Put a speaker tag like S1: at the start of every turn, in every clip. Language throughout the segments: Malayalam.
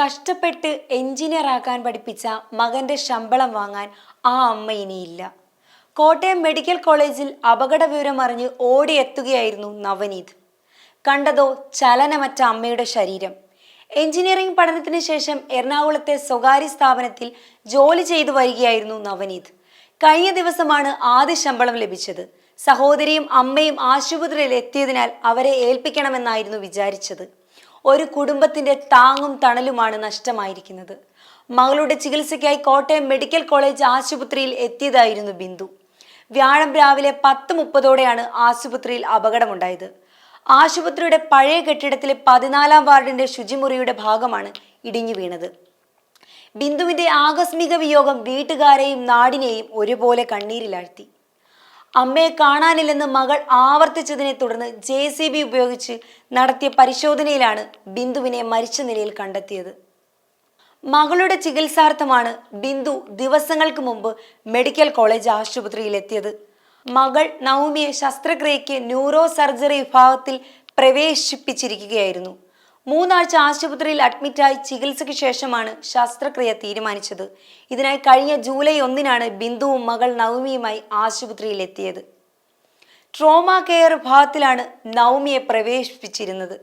S1: കഷ്ടപ്പെട്ട് എഞ്ചിനീയർ ആക്കാൻ പഠിപ്പിച്ച മകന്റെ ശമ്പളം വാങ്ങാൻ ആ അമ്മ ഇനിയില്ല. കോട്ടയം മെഡിക്കൽ കോളേജിൽ അപകട വിവരം അറിഞ്ഞ് ഓടിയെത്തുകയായിരുന്നു നവനീത്. കണ്ടതോ ചലനമറ്റ അമ്മയുടെ ശരീരം. എഞ്ചിനീയറിംഗ് പഠനത്തിന് ശേഷം എറണാകുളത്തെ സ്വകാര്യ സ്ഥാപനത്തിൽ ജോലി ചെയ്തു വരികയായിരുന്നു നവനീത്. കഴിഞ്ഞ ദിവസമാണ് ആദ്യ ശമ്പളം ലഭിച്ചത്. സഹോദരിയും അമ്മയും ആശുപത്രിയിൽ എത്തിയതിനാൽ അവരെ ഏൽപ്പിക്കണമെന്നായിരുന്നു വിചാരിച്ചത്. ഒരു കുടുംബത്തിന്റെ താങ്ങും തണലുമാണ് നഷ്ടമായിരിക്കുന്നത്. മകളുടെ ചികിത്സയ്ക്കായി കോട്ടയം മെഡിക്കൽ കോളേജ് ആശുപത്രിയിൽ എത്തിയതായിരുന്നു ബിന്ദു. വ്യാഴം രാവിലെ പത്ത് മുപ്പതോടെയാണ് ആശുപത്രിയിൽ അപകടമുണ്ടായത്. ആശുപത്രിയുടെ പഴയ കെട്ടിടത്തിലെ പതിനാലാം വാർഡിന്റെ ശുചിമുറിയുടെ ഭാഗമാണ് ഇടിഞ്ഞു വീണത്. ബിന്ദുവിന്റെ ആകസ്മിക വിയോഗം വീട്ടുകാരെയും നാടിനെയും ഒരുപോലെ കണ്ണീരിലാഴ്ത്തി. അമ്മയെ കാണാനില്ലെന്ന് മകൾ ആവർത്തിച്ചതിനെ തുടർന്ന് ജെ സി ബി ഉപയോഗിച്ച് നടത്തിയ പരിശോധനയിലാണ് ബിന്ദുവിനെ മരിച്ച നിലയിൽ കണ്ടെത്തിയത്. മകളുടെ ചികിത്സാർത്ഥമാണ് ബിന്ദു ദിവസങ്ങൾക്ക് മുമ്പ് മെഡിക്കൽ കോളേജ് ആശുപത്രിയിൽ എത്തിയത് മകൾ നവമിയെ ശസ്ത്രക്രിയയ്ക്ക് ന്യൂറോ സർജറി വിഭാഗത്തിൽ പ്രവേശിപ്പിച്ചിരിക്കുകയായിരുന്നു. മൂന്നാഴ്ച ആശുപത്രിയിൽ അഡ്മിറ്റായി ചികിത്സയ്ക്ക് ശേഷമാണ് ശസ്ത്രക്രിയ തീരുമാനിച്ചത്. ഇതിനായി കഴിഞ്ഞ ജൂലൈ ഒന്നിനാണ് ബിന്ദുവും മകൾ നവമിയുമായി ആശുപത്രിയിൽ എത്തിയത് ട്രോമ കെയർ വിഭാഗത്തിലാണ് നവമിയെ പ്രവേശിപ്പിച്ചിരുന്നത്.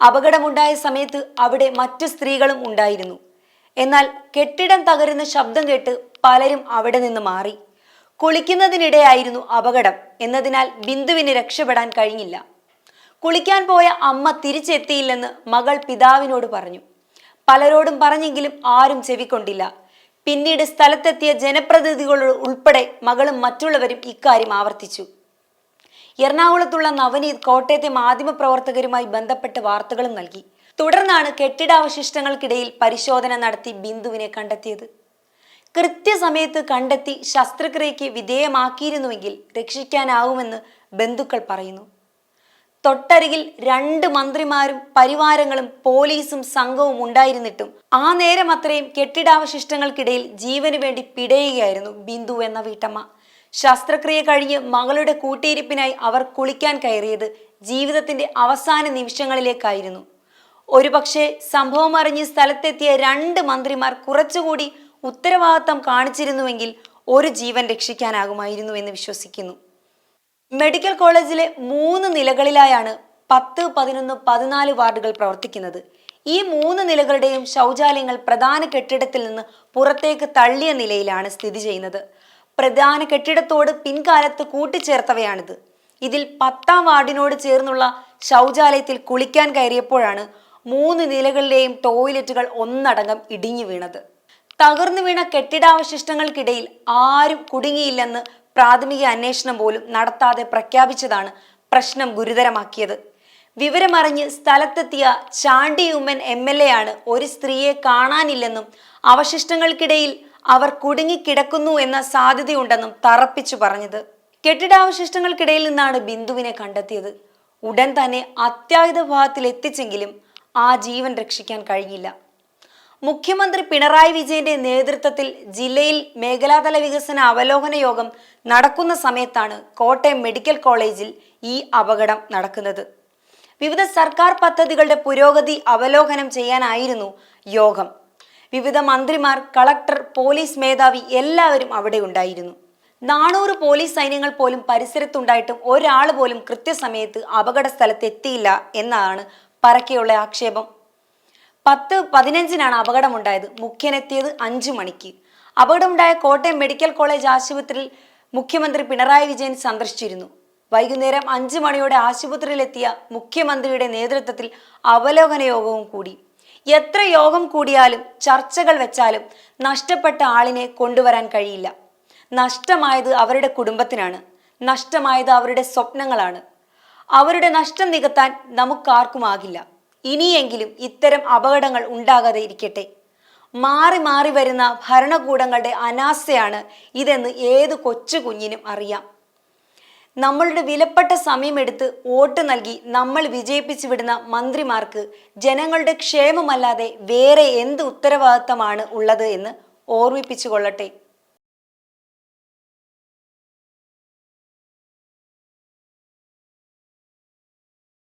S1: അപകടമുണ്ടായ സമയത്ത് അവിടെ മറ്റു സ്ത്രീകളും ഉണ്ടായിരുന്നു. എന്നാൽ കെട്ടിടം തകരുന്ന ശബ്ദം കേട്ട് പലരും അവിടെ നിന്ന് മാറി. കുളിക്കുന്നതിനിടെയായിരുന്നു അപകടം. എന്നതിനാൽ ബിന്ദുവിന് രക്ഷപ്പെടാൻ കഴിഞ്ഞില്ല. കുളിക്കാൻ പോയ അമ്മ തിരിച്ചെത്തിയില്ലെന്ന് മകൾ പിതാവിനോട് പറഞ്ഞു. പലരോടും പറഞ്ഞെങ്കിലും ആരും ചെവിക്കൊണ്ടില്ല. പിന്നീട് സ്ഥലത്തെത്തിയ ജനപ്രതിനിധികൾ ഉൾപ്പെടെ മകളും മറ്റുള്ളവരും ഇക്കാര്യം ആവർത്തിച്ചു. എറണാകുളത്തുള്ള നവനീത് കോട്ടയത്തെ മാധ്യമപ്രവർത്തകരുമായി ബന്ധപ്പെട്ട് വാർത്തകളും നൽകി. തുടർന്നാണ് കെട്ടിടാവശിഷ്ടങ്ങൾക്കിടയിൽ പരിശോധന നടത്തി ബിന്ദുവിനെ കണ്ടെത്തിയത്. കൃത്യസമയത്ത് കണ്ടെത്തി ശസ്ത്രക്രിയയ്ക്ക് വിധേയമാക്കിയിരുന്നുവെങ്കിൽ രക്ഷിക്കാനാവുമെന്ന് ബന്ധുക്കൾ പറയുന്നു. തൊട്ടരികിൽ രണ്ട് മന്ത്രിമാരും പരിവാരങ്ങളും പോലീസും സംഘവും ഉണ്ടായിരുന്നിട്ടും ആ നേരം അത്രയും കെട്ടിടാവശിഷ്ടങ്ങൾക്കിടയിൽ ജീവന് വേണ്ടി പിടയുകയായിരുന്നു ബിന്ദു എന്ന വീട്ടമ്മ. ശസ്ത്രക്രിയ കഴിഞ്ഞ് മകളുടെ കൂട്ടിയിരിപ്പിനായി അവർ കുളിക്കാൻ കയറിയത് ജീവിതത്തിന്റെ അവസാന നിമിഷങ്ങളിലേക്കായിരുന്നു. ഒരുപക്ഷെ സംഭവം അറിഞ്ഞ് സ്ഥലത്തെത്തിയ രണ്ട് മന്ത്രിമാർ കുറച്ചുകൂടി ഉത്തരവാദിത്തം കാണിച്ചിരുന്നുവെങ്കിൽ ഒരു ജീവൻ രക്ഷിക്കാനാകുമായിരുന്നു എന്ന് വിശ്വസിക്കുന്നു. മെഡിക്കൽ കോളേജിലെ മൂന്ന് നിലകളിലായാണ് പത്ത് പതിനൊന്ന് പതിനാല് വാർഡുകൾ പ്രവർത്തിക്കുന്നത്. ഈ മൂന്ന് നിലകളുടെയും ശൗചാലയങ്ങൾ പ്രധാന കെട്ടിടത്തിൽ നിന്ന് പുറത്തേക്ക് തള്ളിയ നിലയിലാണ് സ്ഥിതി ചെയ്യുന്നത്. പ്രധാന കെട്ടിടത്തോട് പിൻകാലത്ത് കൂട്ടിച്ചേർത്തവയാണിത്. ഇതിൽ പത്താം വാർഡിനോട് ചേർന്നുള്ള ശൗചാലയത്തിൽ കുളിക്കാൻ കയറിയപ്പോഴാണ് മൂന്ന് നിലകളിലെയും ടോയ്ലറ്റുകൾ ഒന്നടങ്കം ഇടിഞ്ഞു വീണത്. തകർന്നു വീണ കെട്ടിടാവശിഷ്ടങ്ങൾക്കിടയിൽ ആരും കുടുങ്ങിയില്ലെന്ന് പ്രാഥമിക അന്വേഷണം പോലും നടത്താതെ പ്രഖ്യാപിച്ചതാണ് പ്രശ്നം ഗുരുതരമാക്കിയത്. വിവരമറിഞ്ഞ് സ്ഥലത്തെത്തിയ Chandy Oommen M L A ആണ് ഒരു സ്ത്രീയെ കാണാനില്ലെന്നും അവശിഷ്ടങ്ങൾക്കിടയിൽ അവർ കുടുങ്ങിക്കിടക്കുന്നു എന്ന സാധ്യതയുണ്ടെന്നും തറപ്പിച്ചു പറഞ്ഞത്. കെട്ടിടാവശിഷ്ടങ്ങൾക്കിടയിൽ നിന്നാണ് ബിന്ദുവിനെ കണ്ടെത്തിയത്. ഉടൻ തന്നെ അത്യാഹിത വിഭാഗത്തിൽ എത്തിച്ചെങ്കിലും ആ ജീവൻ രക്ഷിക്കാൻ കഴിഞ്ഞില്ല. മുഖ്യമന്ത്രി പിണറായി വിജയന്റെ നേതൃത്വത്തിൽ ജില്ലയിൽ മേഖലാതല വികസന അവലോകന യോഗം നടക്കുന്ന സമയത്താണ് കോട്ടയം മെഡിക്കൽ കോളേജിൽ ഈ അപകടം നടക്കുന്നത്. വിവിധ സർക്കാർ പദ്ധതികളുടെ പുരോഗതി അവലോകനം ചെയ്യാനായിരുന്നു യോഗം. വിവിധ മന്ത്രിമാർ കളക്ടർ പോലീസ് മേധാവി എല്ലാവരും അവിടെ ഉണ്ടായിരുന്നു. നാനൂറ് പോലീസ് സൈന്യങ്ങൾ പോലും പരിസരത്തുണ്ടായിട്ടും ഒരാൾ പോലും കൃത്യസമയത്ത് അപകട സ്ഥലത്ത് എത്തിയില്ല എന്നാണ് പരക്കെയുള്ള ആക്ഷേപം. പത്ത് പതിനഞ്ചിനാണ് അപകടമുണ്ടായത്. മുഖ്യനെത്തിയത് അഞ്ചു മണിക്ക്. അപകടമുണ്ടായ കോട്ടയം മെഡിക്കൽ കോളേജ് ആശുപത്രിയിൽ മുഖ്യമന്ത്രി പിണറായി വിജയൻ സന്ദർശിച്ചിരുന്നു. വൈകുന്നേരം അഞ്ചു മണിയോടെ ആശുപത്രിയിലെത്തിയ മുഖ്യമന്ത്രിയുടെ നേതൃത്വത്തിൽ അവലോകന യോഗവും കൂടി. എത്ര യോഗം കൂടിയാലും ചർച്ചകൾ വെച്ചാലും നഷ്ടപ്പെട്ട ആളിനെ കൊണ്ടുവരാൻ കഴിയില്ല. നഷ്ടമായത് അവരുടെ കുടുംബത്തിനാണ്. നഷ്ടമായത് അവരുടെ സ്വപ്നങ്ങളാണ്. അവരുടെ നഷ്ടം നികത്താൻ നമുക്കാർക്കും നമുക്കാർക്കുമാകില്ല ഇനിയെങ്കിലും ഇത്തരം അപകടങ്ങൾ ഉണ്ടാകാതെ ഇരിക്കട്ടെ. മാറി മാറി വരുന്ന ഭരണകൂടങ്ങളുടെ അനാസ്ഥയാണ് ഇതെന്ന് ഏത് കൊച്ചു കുഞ്ഞിനും അറിയാം. നമ്മളുടെ വിലപ്പെട്ട സമയമെടുത്ത് വോട്ട് നൽകി നമ്മൾ വിജയിപ്പിച്ചു വിടുന്ന മന്ത്രിമാർക്ക് ജനങ്ങളുടെ ക്ഷേമമല്ലാതെ വേറെ എന്ത് ഉത്തരവാദിത്തമാണ് ഉള്ളത് എന്ന് ഓർമ്മിപ്പിച്ചു കൊള്ളട്ടെ